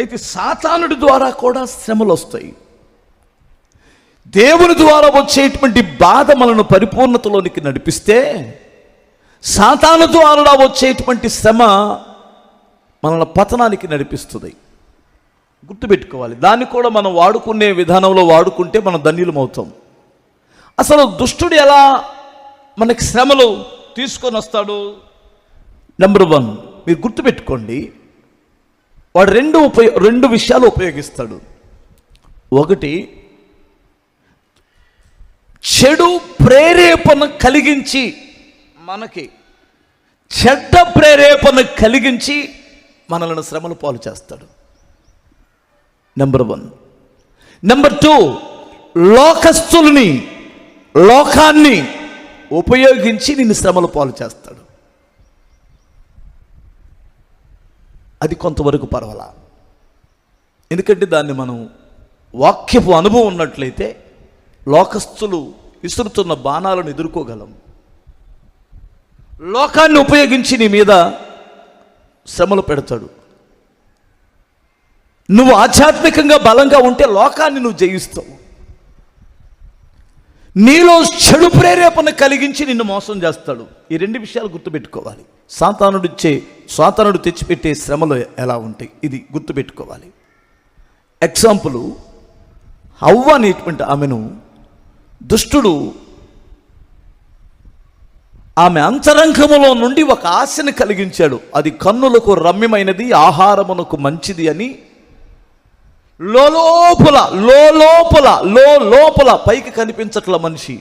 అయితే సాతానుడి ద్వారా కూడా శ్రమలు వస్తాయి దేవుని ద్వారా వచ్చేటువంటి బాధ మనను పరిపూర్ణతలోనికి నడిపిస్తే సాతాను ద్వారా వచ్చేటువంటి శ్రమ మనల్ని పతనానికి నడిపిస్తుంది. గుర్తుపెట్టుకోవాలి దాన్ని కూడా మనం వాడుకునే విధానంలో వాడుకుంటే మనం ధన్యులం అవుతాం అసలు దుష్టుడు ఎలా మనకి శ్రమలు తీసుకొని వస్తాడు? నెంబర్ వన్ మీరు గుర్తుపెట్టుకోండి వాడు రెండు ఉపయో రెండు విషయాలు ఉపయోగిస్తాడు. ఒకటి చెడు ప్రేరేపణ కలిగించి మనకి చెడ్డ ప్రేరేపణ కలిగించి మనలను శ్రమలు పాలు చేస్తాడు. నెంబర్ వన్ నెంబర్ టూ లోకస్తుల్ని లోకాన్ని ఉపయోగించి నిన్ను శ్రమలు పాలు చేస్తాడు. అది కొంతవరకు పర్వాలా? ఎందుకంటే దాన్ని మనం వాక్యపు అనుభవం ఉన్నట్లయితే లోకస్తులు విసురుతున్న బాణాలను ఎదుర్కోగలం. లోకాన్ని ఉపయోగించి నీ మీద శ్రమలు పెడతాడు. నువ్వు ఆధ్యాత్మికంగా బలంగా ఉంటే లోకాన్ని నువ్వు జయిస్తావు. నీలో చెడు ప్రేరేపణ కలిగించి నిన్ను మోసం చేస్తాడు. ఈ రెండు విషయాలు గుర్తుపెట్టుకోవాలి. సాతానుడిచ్చే సాతానుడు తెచ్చిపెట్టే శ్రమలు ఎలా ఉంటాయి? ఇది గుర్తుపెట్టుకోవాలి. ఎగ్జాంపుల్ అవ్వ అనేటువంటి ఆమెను దుష్టుడు ఆమె అంతరంగములో నుండి ఒక ఆశను కలిగించాడు. అది కన్నులకు రమ్యమైనది ఆహారమునకు మంచిది అని లోపల లోపల లో లోపల పైకి కనిపించట్ల మనిషి.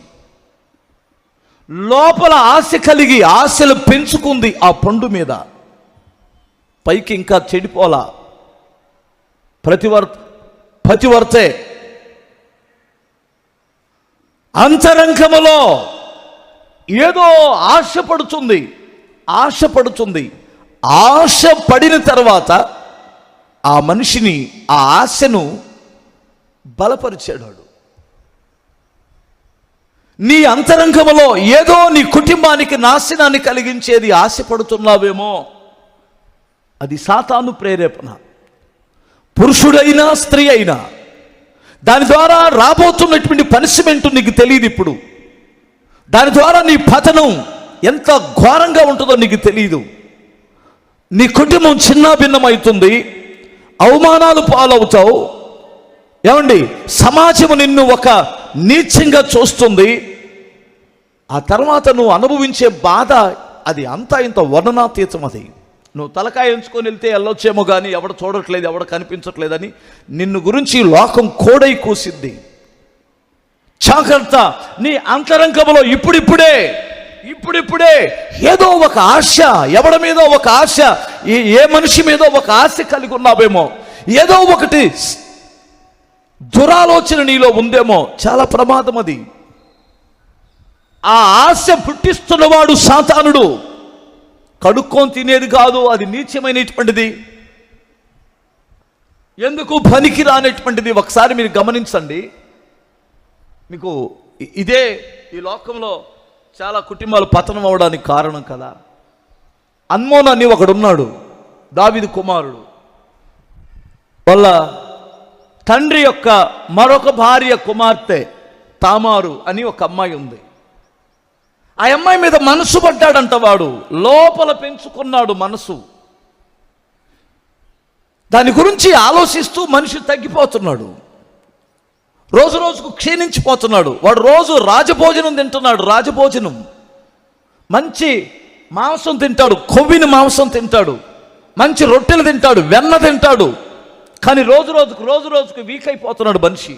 లోపల ఆశ కలిగి ఆశలు పెంచుకుంది ఆ పండు మీద. పైకి ఇంకా చెడిపోలా. ప్రతివర్ పతివర్తే అంతరంగములో ఏదో ఆశపడుతుంది ఆశపడుతుంది ఆశ పడిన తర్వాత ఆ మనిషిని ఆ ఆశను బలపరిచాడు నీ అంతరంగంలో ఏదో నీ కుటుంబానికి నాశనాన్ని కలిగించేది ఆశపడుతున్నావేమో అది సాతాను ప్రేరేపణ. పురుషుడైనా స్త్రీ అయినా దాని ద్వారా రాబోతున్నటువంటి పనిష్మెంట్ నీకు తెలియదు ఇప్పుడు. దాని ద్వారా నీ పతనం ఎంత ఘోరంగా ఉంటుందో నీకు తెలియదు. నీ కుటుంబం చిన్న భిన్నమవుతుంది అవమానాలు పాలవుతావు? ఏమండి? సమాజం నిన్ను ఒక నీచంగా చూస్తుంది. ఆ తర్వాత నువ్వు అనుభవించే బాధ అది అంతా ఇంత వర్ణనాతీతం అది. నువ్వు తలకాయ ఎంచుకొని వెళ్తే వెళ్ళొచ్చేమో కానీ ఎవడ చూడట్లేదు ఎవడ కనిపించట్లేదని నిన్ను గురించి లోకం కోడై కూసిద్ది. జాగ్రత్త నీ అంతరంగంలో ఇప్పుడిప్పుడే ఇప్పుడిప్పుడే ఏదో ఒక ఆశ ఎవడ మీద ఒక ఆశ ఏ- మనిషి మీద ఒక ఆశ కలిగి ఉన్నావేమో ఏదో ఒకటి దురాలోచన నీలో ఉందేమో చాలా ప్రమాదం అది. ఆ ఆశ పుట్టిస్తున్నవాడు సాతానుడు. కడుక్కొని తినేది కాదు అది నీచమైనటువంటిది. ఎందుకు పనికి రానటువంటిది ఒకసారి మీరు గమనించండి. మీకు ఇదే ఈ లోకంలో చాలా కుటుంబాలు పతనం అవడానికి కారణం కదా. అన్మోన్ అని ఒకడున్నాడు దావిది కుమారుడు. వాళ్ళ తండ్రి యొక్క మరొక భార్య కుమార్తె తామారు అని ఒక అమ్మాయి ఉంది. ఆ అమ్మాయి మీద మనసు పడ్డాడంట వాడు లోపల పెంచుకున్నాడు మనసు. దాని గురించి ఆలోచిస్తూ మనిషి తగ్గిపోతున్నాడు. రోజు రోజుకు క్షీణించిపోతున్నాడు. వాడు రోజు రాజభోజనం తింటున్నాడు రాజభోజనం. మంచి మాంసం తింటాడు కొవ్విని మాంసం తింటాడు. మంచి రొట్టెలు తింటాడు వెన్న తింటాడు. కానీ రోజు రోజుకు రోజు రోజుకు వీక్ అయిపోతున్నాడు మనిషి.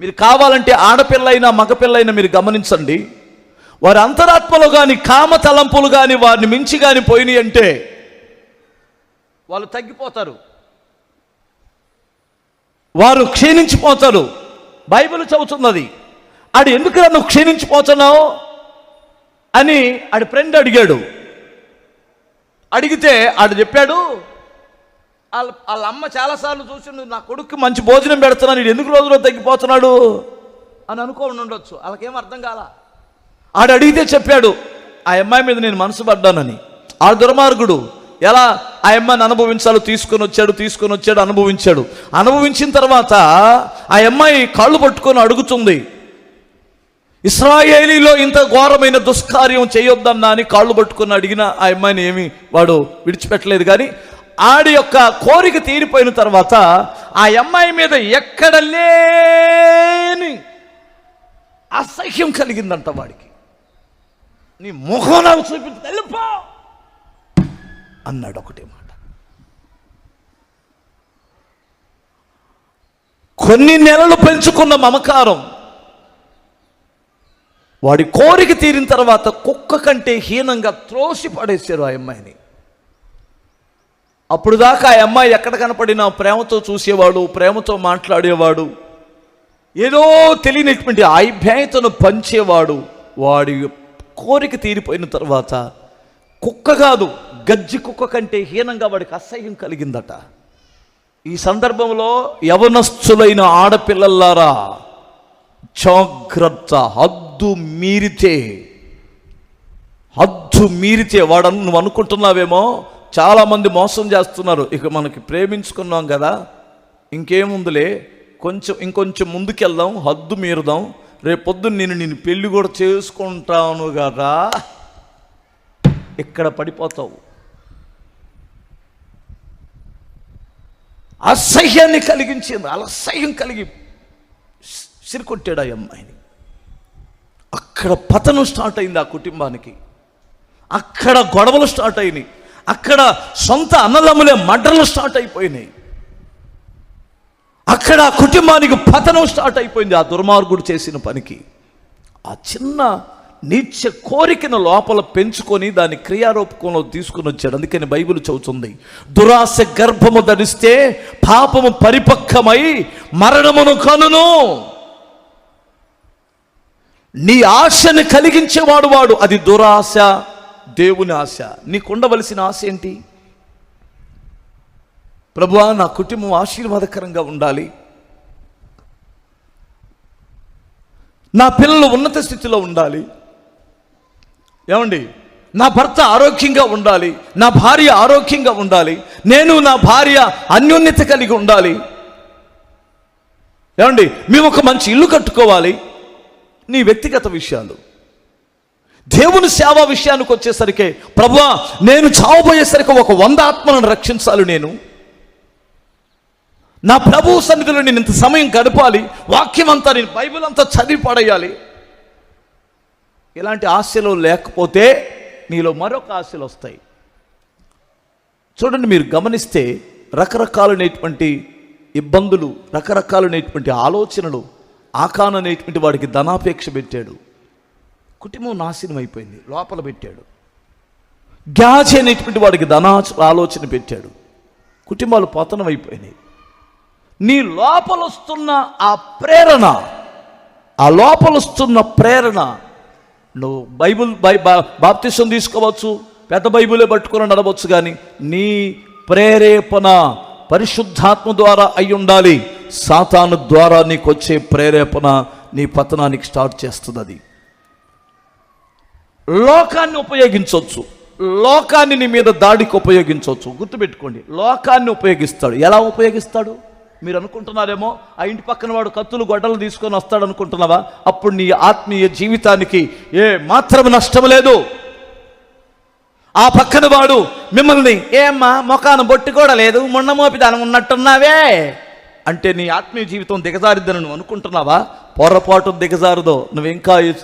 మీరు కావాలంటే ఆడపిల్లైనా మగపిల్లైనా మీరు గమనించండి. వారి అంతరాత్మలో కానీ కామ తలంపులు కానీ వారిని మించి కానీ పోయినాయి అంటే వాళ్ళు తగ్గిపోతారు. వారు క్షీణించిపోతారు. బైబిల్ చదువుతున్నది. ఆడు ఎందుకురా నువ్వు క్షీణించిపోతున్నావు? అని ఆడి ఫ్రెండ్ అడిగాడు. అడిగితే ఆడు చెప్పాడు వాళ్ళ వాళ్ళ అమ్మ చాలాసార్లు చూసి నా కొడుకు మంచి భోజనం పెడుతున్నాను నేను ఎందుకు రోజులో తగ్గిపోతున్నాడు? అని అనుకోని ఉండొచ్చు. వాళ్ళకేం అర్థం కాల? ఆడు అడిగితే చెప్పాడు ఆ అమ్మాయి మీద నేను మనసు పడ్డానని. ఆ దుర్మార్గుడు. ఎలా? ఆ అమ్మాయిని అనుభవించాలో తీసుకొని వచ్చాడు తీసుకొని వచ్చాడు అనుభవించాడు. అనుభవించిన తర్వాత ఆ అమ్మాయి కాళ్ళు పట్టుకొని అడుగుతుంది ఇస్రాయేలీలో ఇంత ఘోరమైన దుష్కార్యం చేయొద్దన్నా అని కాళ్ళు పట్టుకొని అడిగిన ఆ అమ్మాయిని ఏమి? వాడు విడిచిపెట్టలేదు కానీ ఆడి యొక్క కోరిక తీరిపోయిన తర్వాత ఆ అమ్మాయి మీద ఎక్కడ లేని అసహ్యం కలిగిందంట వాడికి. నీ ముఖం నాకు చూపించి వెళ్ళిపో! అన్నాడు ఒకటే మాట. కొన్ని నెలలు పెంచుకున్న మమకారం వాడి కోరిక తీరిన తర్వాత కుక్క కంటే హీనంగా త్రోసి పడేశారు ఆ అమ్మాయిని. అప్పుడు దాకా ఆ అమ్మాయి ఎక్కడ కనపడినా ప్రేమతో చూసేవాడు ప్రేమతో మాట్లాడేవాడు ఏదో తెలియనటువంటి ఆభ్యాయతను పంచేవాడు వాడి కోరిక తీరిపోయిన తర్వాత కుక్క కాదు గజ్జి కుక్క కంటే హీనంగా వాడికి అసహ్యం కలిగిందట. ఈ సందర్భంలో యవనస్తులైన ఆడపిల్లలారా జాగ్రత్త హద్దు మీరితే హద్దు మీరితే వాడు నువ్వు అనుకుంటున్నావేమో చాలామంది మోసం చేస్తున్నారు. ఇక మనకి ప్రేమించుకున్నాం కదా ఇంకేముందులే కొంచెం ఇంకొంచెం ముందుకెళ్దాం హద్దు మీరుదాం రేపొద్దు నేను నేను పెళ్ళి కూడా చేసుకుంటాను కదా. ఇక్కడ పడిపోతావు? అసహ్యాన్ని కలిగించింది అసహ్యం కలిగి సిరికొట్టాడు ఆ అమ్మాయిని. అక్కడ పతనం స్టార్ట్ అయింది ఆ కుటుంబానికి. అక్కడ గొడవలు స్టార్ట్ అయినాయి. అక్కడ సొంత అన్నదమ్ములే మడ్రలు స్టార్ట్ అయిపోయినాయి. అక్కడ ఆ కుటుంబానికి పతనం స్టార్ట్ అయిపోయింది ఆ దుర్మార్గుడు చేసిన పనికి. ఆ చిన్న నీచ కోరికను లోపల పెంచుకొని దాని క్రియారూపకంలో తీసుకుని వచ్చాడు. అందుకని బైబిల్ చదువుతుంది దురాశ గర్భము ధరిస్తే పాపము పరిపక్వమై మరణమును కనును. నీ ఆశను కలిగించేవాడు వాడు అది దురాశ దేవుని ఆశ. నీకు ఉండవలసిన ఆశ ఏంటి? ప్రభువా నా కుటుంబం ఆశీర్వాదకరంగా ఉండాలి. నా పిల్లలు ఉన్నత స్థితిలో ఉండాలి. ఏమండి? నా భర్త ఆరోగ్యంగా ఉండాలి నా భార్య ఆరోగ్యంగా ఉండాలి నేను నా భార్య అన్యోన్యత కలిగి ఉండాలి. ఏమండి? మేము ఒక మంచి ఇల్లు కట్టుకోవాలి. నీ వ్యక్తిగత విషయాలు. దేవుని సేవ విషయానికి వచ్చేసరికి ప్రభువా నేను చావబోయేసరికి ఒక వంద ఆత్మలను రక్షించాలి నేను. నా ప్రభు సన్నిధిలో నేను ఇంత సమయం గడపాలి. వాక్యం అంతా నేను బైబిల్ అంతా చదివి పడేయాలి. ఇలాంటి ఆశలు లేకపోతే నీలో మరొక ఆశలు వస్తాయి. చూడండి మీరు గమనిస్తే రకరకాలైనటువంటి ఇబ్బందులు రకరకాలైనటువంటి ఆలోచనలు ఆకాన్ అనేటువంటి వాడికి ధనాపేక్ష పెట్టాడు. కుటుంబం నాశనం అయిపోయింది లోపల పెట్టాడు. గ్యాజ్ అనేటువంటి వాడికి ధనా ఆలోచన పెట్టాడు. కుటుంబాలు పతనం అయిపోయినాయి. నీ లోపలొస్తున్న ఆ ప్రేరణ ఆ లోపలొస్తున్న ప్రేరణ నువ్వు బైబుల్ బై బాప్తిసం తీసుకోవచ్చు పెద్ద బైబులే పట్టుకొని నడవచ్చు కానీ నీ ప్రేరేపణ పరిశుద్ధాత్మ ద్వారా అయి ఉండాలి. సాతాను ద్వారా నీకు వచ్చే ప్రేరేపణ నీ పతనానికి స్టార్ట్ చేస్తుంది అది లోకాన్ని ఉపయోగించవచ్చు లోకాన్ని నీ మీద దాడికి ఉపయోగించవచ్చు గుర్తుపెట్టుకోండి. లోకాన్ని ఉపయోగిస్తాడు. ఎలా ఉపయోగిస్తాడు? మీరు అనుకుంటున్నారేమో ఆ ఇంటి పక్కన వాడు కత్తులు గొడ్డలు తీసుకొని వస్తాడు అనుకుంటున్నావా? అప్పుడు నీ ఆత్మీయ జీవితానికి ఏ మాత్రం నష్టం లేదు. ఆ పక్కన వాడు మిమ్మల్ని ఏమ్మా మొఖాన బొట్టి కూడా లేదు మొన్న మోపిదానం ఉన్నట్టున్నావే. అంటే నీ ఆత్మీయ జీవితం దిగజారిద్దని నువ్వు అనుకుంటున్నావా? పొరపాటు దిగజారుదో నువ్వు ఇంకా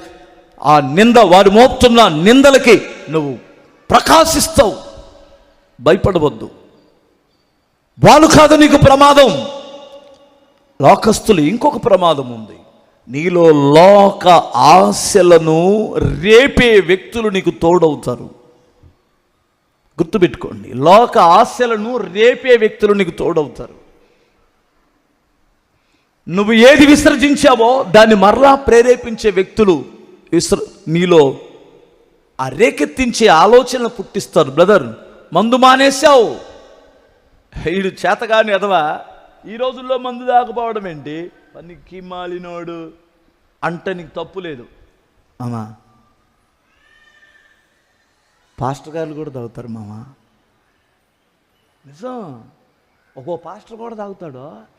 ఆ నింద వాడు మోపుతున్న నిందలకి నువ్వు ప్రకాశిస్తావు. భయపడవద్దు. వాళ్ళు కాదు నీకు ప్రమాదం. లోకస్తులు ఇంకొక ప్రమాదం ఉంది. నీలో లోక ఆశలను రేపే వ్యక్తులు నీకు తోడవుతారు. గుర్తుపెట్టుకోండి లోక ఆశలను రేపే వ్యక్తులు నీకు తోడవుతారు. నువ్వు ఏది విసర్జించావో దాన్ని మరలా ప్రేరేపించే వ్యక్తులు విసర్ నీలో ఆ రేకెత్తించే ఆలోచనలు పుట్టిస్తారు. బ్రదర్ మందు మానేశావు. వీడు చేతగాని ఎదవా ఈ రోజుల్లో మందు దాకపోవడం ఏంటి? పనికి మాలినోడు అంటే నీకు తప్పు లేదు. అమ్మా పాస్టర్ గారు కూడా తాగుతారు మామ. నిజం. ఒక్కో పాస్టర్ కూడా తాగుతాడు?